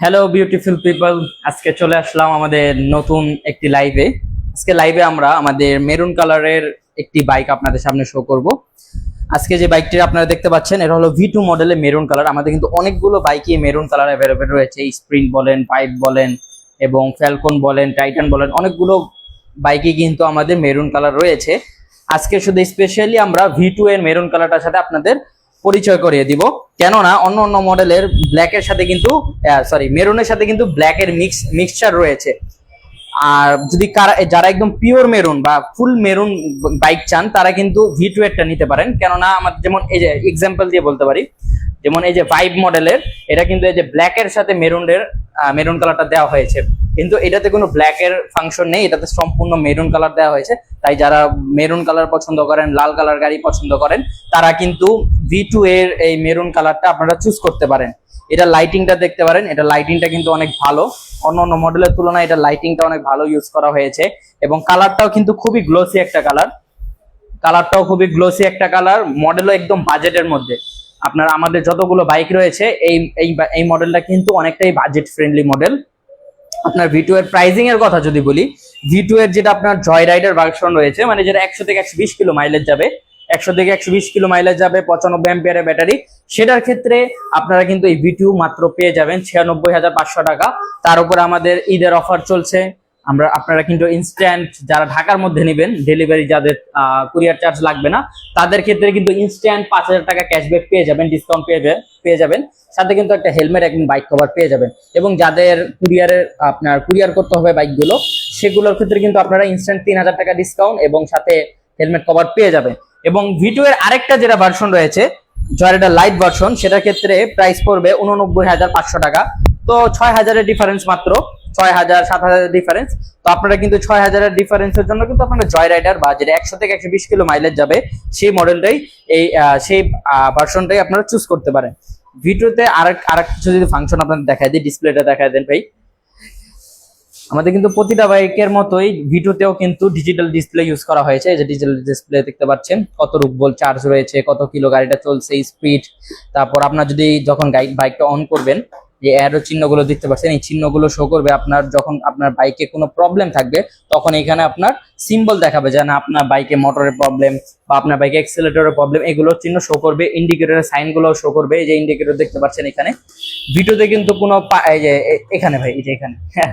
Hello beautiful people আজকে চলে আসলাম আমাদের নতুন একটি লাইভে আজকে লাইভে আমরা আমাদের মেরুন কালারের একটি বাইক আপনাদের সামনে শো করব। আজকে যে বাইকটি আপনারা দেখতে পাচ্ছেন, এটা হলো ভি টু মডেলের মেরুন কালার আমাদের কিন্তু অনেকগুলো বাইকই মেরুন কালার অ্যাভেলেবেল রয়েছে। স্প্রিন্ট বলেন পাইপ বলেন এবং ফ্যালকন বলেন টাইটান বলেন, অনেকগুলো বাইকই কিন্তু আমাদের মেরুন কালার রয়েছে। আজকে শুধু স্পেশালি আমরা ভি টু এর মেরুন কালারটার সাথে আপনাদের পরিচয় করিয়ে দিব। কেননা অন্য অন্য মডেলের ব্ল্যাকের সাথে কিন্তু সরি মেরুনের সাথে কিন্তু ব্ল্যাকের মিক্স মিক্সচার রয়েছে। আর যদি যারা একদম পিওর মেরুন বা ফুল মেরুন বাইক চান, তারা কিন্তু ভি টু এরটা নিতে পারেন। কেননা আমার যেমন এই যে এক্সাম্পল দিয়ে বলতে পারি, যেমন এই যে ফাইভ মডেলের এটা কিন্তু এই যে ব্ল্যাকের সাথে মেরুনের মেরুন কালারটা দেওয়া হয়েছে। কিন্তু এটাতে কোনো ব্ল্যাক এর ফাংশন নেই, এটাতে সম্পূর্ণ মেরুন কালার দেওয়া হয়েছে। তাই যারা মেরুন কালার পছন্দ করেন, লাল কালার গাড়ি পছন্দ করেন, তারা কিন্তু ভি টু এর এই মেরুন কালারটা আপনারা চুজ করতে পারেন। এটা লাইটিংটা দেখতে পারেন, এটা লাইটিংটা কিন্তু অনেক ভালো। অন্য অন্য মডেলের তুলনায় এটা লাইটিংটা অনেক ভালো ইউজ করা হয়েছে। এবং কালারটাও কিন্তু খুবই গ্লোসি একটা কালার কালারটাও খুবই গ্লোসি একটা কালার মডেলও একদম বাজেটের মধ্যে। আপনার আমাদের যতগুলো বাইক রয়েছে, এই এই এই মডেলটা কিন্তু অনেকটাই বাজেট ফ্রেন্ডলি মডেল আপনার ভি এর প্রাইজিং এর কথা যদি বলি ভি এর যেটা আপনার জয় রাইডার ভার্সন রয়েছে মানে যেটা একশো থেকে একশো বিশ কিলো মাইলেজ যাবে, একশো থেকে একশো বিশ কিলো মাইলেজ যাবে, পঁচানব্বই অ্যাম্পিয়ারের ব্যাটারি সেটার ক্ষেত্রে আপনারা কিন্তু এই ভি মাত্র পেয়ে যাবেন ছিয়ানব্বই হাজার পাঁচশো টাকা। তার উপরে আমাদের ঈদের অফার চলছে আমরা, আপনারা কিন্তু ইনস্ট্যান্ট যারা ঢাকার মধ্যে নেবেন ডেলিভারি যাদের কুরিয়ার চার্জ লাগবে না, তাদের ক্ষেত্রে কিন্তু ইনস্ট্যান্ট পাঁচ হাজার টাকা ক্যাশব্যাক পেয়ে যাবেন ডিসকাউন্ট পেয়ে পেয়ে যাবেন। সাথে কিন্তু একটা হেলমেট একদিন বাইক কভার পেয়ে যাবেন। এবং যাদের কুরিয়ারের আপনার কুরিয়ার করতে হবে বাইকগুলো সেগুলোর ক্ষেত্রে কিন্তু আপনারা ইনস্ট্যান্ট তিন হাজার টাকা ডিসকাউন্ট এবং সাথে হেলমেট কভার পেয়ে যাবেন। এবং ভিটু এর আরেকটা যেটা ভার্সন রয়েছে যার এটা লাইট ভার্সন সেটার ক্ষেত্রে প্রাইস পড়বে উননব্বই হাজার পাঁচশো টাকা। তো ছয় হাজারের ডিফারেন্স মাত্র। ছয় হাজার, সাত হাজারের ডিফারেন্স তো আপনারা কিন্তু ছয় হাজারের ডিফারেন্সের জন্য কিন্তু আপনারা জয় রাইডার বা যেটা একশো থেকে একশো বিশ কিলো মাইলেজ যাবে, সেই মডেলটাই এই সেই ভার্সনটাই আপনারা চুজ করতে পারেন। ভিডিওতে আরেক আরেক কিছু যদি ফাংশন আপনাদের দেখায় দিই ডিসপ্লেটা দেখায় দেন ভাই। আমাদের কিন্তু প্রতিটা বাইকের মতোই ভিডিওতেও কিন্তু ডিজিটাল ডিসপ্লে ইউজ করা হয়েছে। যে ডিজিটাল ডিসপ্লে দেখতে পাচ্ছেন, কত রুকবল চার্জ রয়েছে, কত কিলো গাড়িটা চলছে স্পিড তারপর আপনার যদি যখন বাইকটা অন করবেন যে অ্যারো চিহ্নগুলো দেখতে পাচ্ছেন, এই চিহ্নগুলো শো করবে আপনার যখন আপনার বাইকে কোনো প্রবলেম থাকবে, তখন এখানে আপনার সিম্বল দেখাবে যে না, আপনার বাইকে মোটরের প্রবলেম বা আপনার বাইকে এক্সেলেটরের প্রবলেম এগুলো চিহ্ন শো করবে ইন্ডিকেটরের সাইনগুলো শো করবে, এই যে ইন্ডিকেটর দেখতে পাচ্ছেন এখানে। ভিডিওতে কিন্তু কোনো এই যে এখানে ভাই, এই যে এখানে হ্যাঁ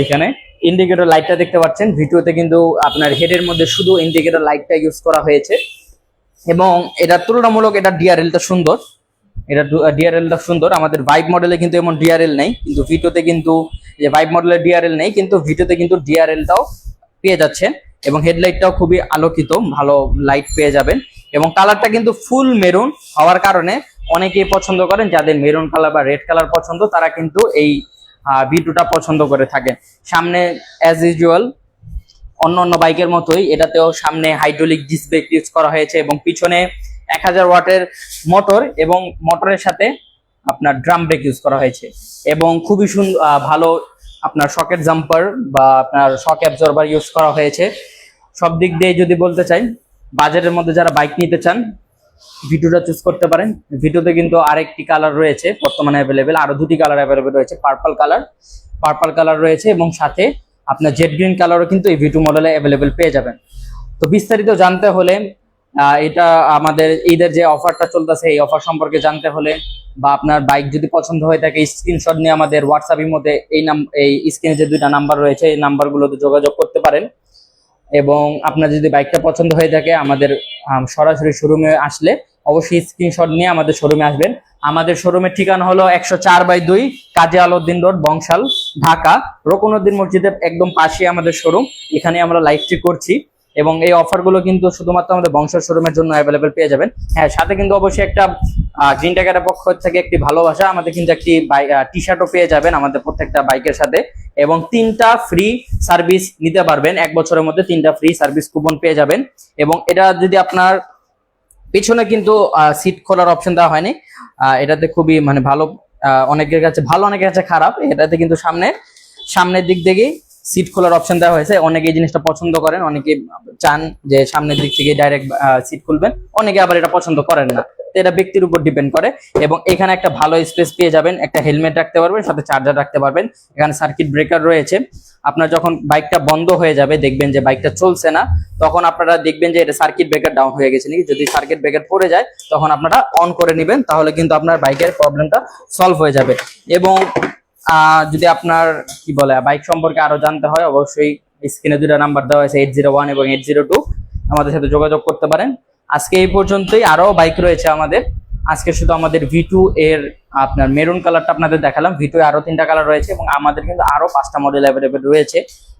এইখানে ইন্ডিকেটর লাইটটা দেখতে পাচ্ছেন। ভিডিওতে কিন্তু আপনার হেডের মধ্যে শুধু ইন্ডিকেটর লাইটটা ইউজ করা হয়েছে। এবং এটা তুলনামূলক এটা ডিআরএলটা সুন্দর। এটা ডিআরএলটা সুন্দর। আমাদের ভাইব মডেলে কিন্তু এমন ডিআরএল নেই, কিন্তু ভিটোতে কিন্তু যে ভাইব মডেলের ডিআরএল নেই, কিন্তু ভিটোতে কিন্তু ডিআরএলটাও পেয়ে যাচ্ছেন এবং হেডলাইটটাও খুবই আলোকিত, ভালো লাইট পেয়ে যাবেন। এবং কালারটা কিন্তু ফুল মেরুন হওয়ার কারণে অনেকেই পছন্দ করেন, যাদের মেরুন কালার বা রেড কালার পছন্দ, তারা কিন্তু এই ভিটুটা পছন্দ করে থাকেন। সামনে অ্যাজ ইউজুয়াল অন্য অন্য বাইকের মতোই, এটাতেও সামনে হাইড্রোলিক ডিসব্রেক ইউজ করা হয়েছে এবং পিছনে এক হাজার ওয়াটের মোটর এবং মোটরের সাথে আপনার ড্রাম ব্রেক ইউজ করা হয়েছে। এবং খুবই সুন্দর ভালো আপনার সকেট জাম্পার বা আপনার শক অ্যাবজর্বার ইউজ করা হয়েছে। সব দিক দিয়ে যদি বলতে চাই বাজারের মধ্যে যারা বাইক নিতে চান, ভিডিওটা চুজ করতে পারেন। ভিডিওতে কিন্তু আরেকটি কালার রয়েছে, বর্তমানে অ্যাভেলেবেল আরও দুটি কালার অ্যাভেলেবেল রয়েছে পার্পল কালার পার্পল কালার রয়েছে এবং সাথে আপনার জেড গ্রিন কালারও কিন্তু এই ভিটু মডেলে অ্যাভেলেবেল পেয়ে যাবেন। তো বিস্তারিত জানতে হলে এটা আমাদের ঈদের যে অফারটা চলতেছে এই অফার সম্পর্কে জানতে হলে বা আপনার বাইক যদি পছন্দ হয়ে থাকে স্ক্রিনশট নিয়ে আমাদের হোয়াটসঅ্যাপের মধ্যে এই নাম এই স্ক্রিনে যে দুইটা নাম্বার রয়েছে এই নাম্বারগুলোতে যোগাযোগ করতে পারেন। এবং আপনার যদি বাইকটা পছন্দ হয়ে থাকে আমাদের আম, সরাসরি শোরুমে আসলে অবশ্যই স্ক্রিনশট নিয়ে আমাদের শোরুমে আসবেন। আমাদের শোরুমের ঠিকানা হলো একশো চার বাই দুই কাজী আলাউদ্দিন রোড বংশাল ঢাকা রোকনুদ্দিন মসজিদের একদম পাশে আমাদের শোরুম এখানে আমরা লাইভটি করছি। এবং এই অফারগুলো কিন্তু শুধুমাত্র আমাদের বংশ শোরুমের জন্য অ্যাভেলেবেল পেয়ে যাবেন। হ্যাঁ সাথে কিন্তু অবশ্যই একটা গ্রিন পক্ষ থেকে একটি ভালোবাসা, আমাদের কিন্তু একটি টি শার্টও পেয়ে যাবেন আমাদের প্রত্যেকটা বাইকের সাথে। এবং তিনটা ফ্রি সার্ভিস নিতে পারবেন, এক বছরের মধ্যে তিনটা ফ্রি সার্ভিস কুপন পেয়ে যাবেন। এবং এটা যদি আপনার পিছনে কিন্তু সিট খোলার অপশন দেওয়া হয়নি এটাতে খুবই মানে ভালো অনেকের কাছে, ভালো অনেকের কাছে খারাপ, এটাতে কিন্তু সামনে, সামনের দিক থেকে সিট খোলার অপশন দেওয়া হয়েছে। অনেকে এই জিনিসটা পছন্দ করেন, অনেকে চান যে সামনের দিক থেকে ডাইরেক্ট সিট খুলবেন। অনেকে আবার এটা পছন্দ করেন না। তো এটা ব্যক্তির উপর ডিপেন্ড করে এবং এখানে একটা ভালো স্পেস পেয়ে যাবেন, একটা হেলমেট রাখতে পারবেন, সাথে চার্জার রাখতে পারবেন। এখানে সার্কিট ব্রেকার রয়েছে। আপনার যখন বাইকটা বন্ধ হয়ে যাবে, দেখবেন যে বাইকটা চলছে না, তখন আপনারা দেখবেন যে এটা সার্কিট ব্রেকার ডাউন হয়ে গেছে নাকি? যদি সার্কিট ব্রেকার পড়ে যায়, তখন আপনারা অন করে নেবেন, তাহলে কিন্তু আপনার বাইকের প্রবলেমটা সলভ হয়ে যাবে। এবং যদি আপনার, কি বলে বাইক সম্পর্কে আরও জানতে হয়, অবশ্যই স্ক্রিনে দুটো নাম্বার দেওয়া আছে এইট জিরো ওয়ান এবং এইট জিরো টু আমাদের সাথে যোগাযোগ করতে পারেন। আজকে এই পর্যন্তই, আরও বাইক রয়েছে আমাদের। আজকে শুধু আমাদের ভি টু এর আপনার মেরুন কালারটা আপনাদের দেখালাম। ভি টু আরও তিনটা কালার রয়েছে এবং আমাদের কিন্তু আরও পাঁচটা মডেল অ্যাভেলেবেল রয়েছে।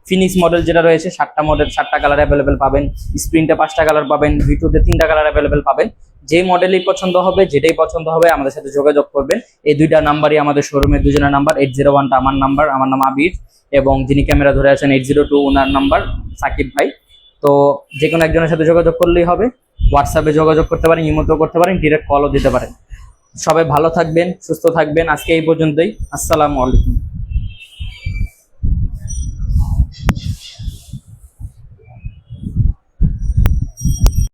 ফিনিক্স মডেল যেটা রয়েছে, সাতটা মডেল সাতটা কালার অ্যাভেলেবেল পাবেন। স্প্রিন্টে পাঁচটা কালার পাবেন ভি টুতে তিনটা কালার অ্যাভেলেবেল পাবেন। যে মডেলই পছন্দ হবে, যেটাই পছন্দ হবে, আমাদের সাথে যোগাযোগ করবেন। এই দুইটা নাম্বারই আমাদের শোরুমের দুজনের নাম্বার এইট জিরো ওয়ানটা আমার নাম্বার আমার নাম আবির, এবং যিনি ক্যামেরা ধরে আছেন এইট জিরো টু ওনার নাম্বার সাকিব ভাই। তো যে কোনো একজনের সাথে যোগাযোগ করলেই হবে। হোয়াটসঅ্যাপে যোগাযোগ করতে পারেন ইমোতেও করতে পারেন ডিরেক্ট কলও দিতে পারেন। সবাই ভালো থাকবেন, সুস্থ থাকবেন। আজকে এই পর্যন্তই। আসসালামু আলাইকুম।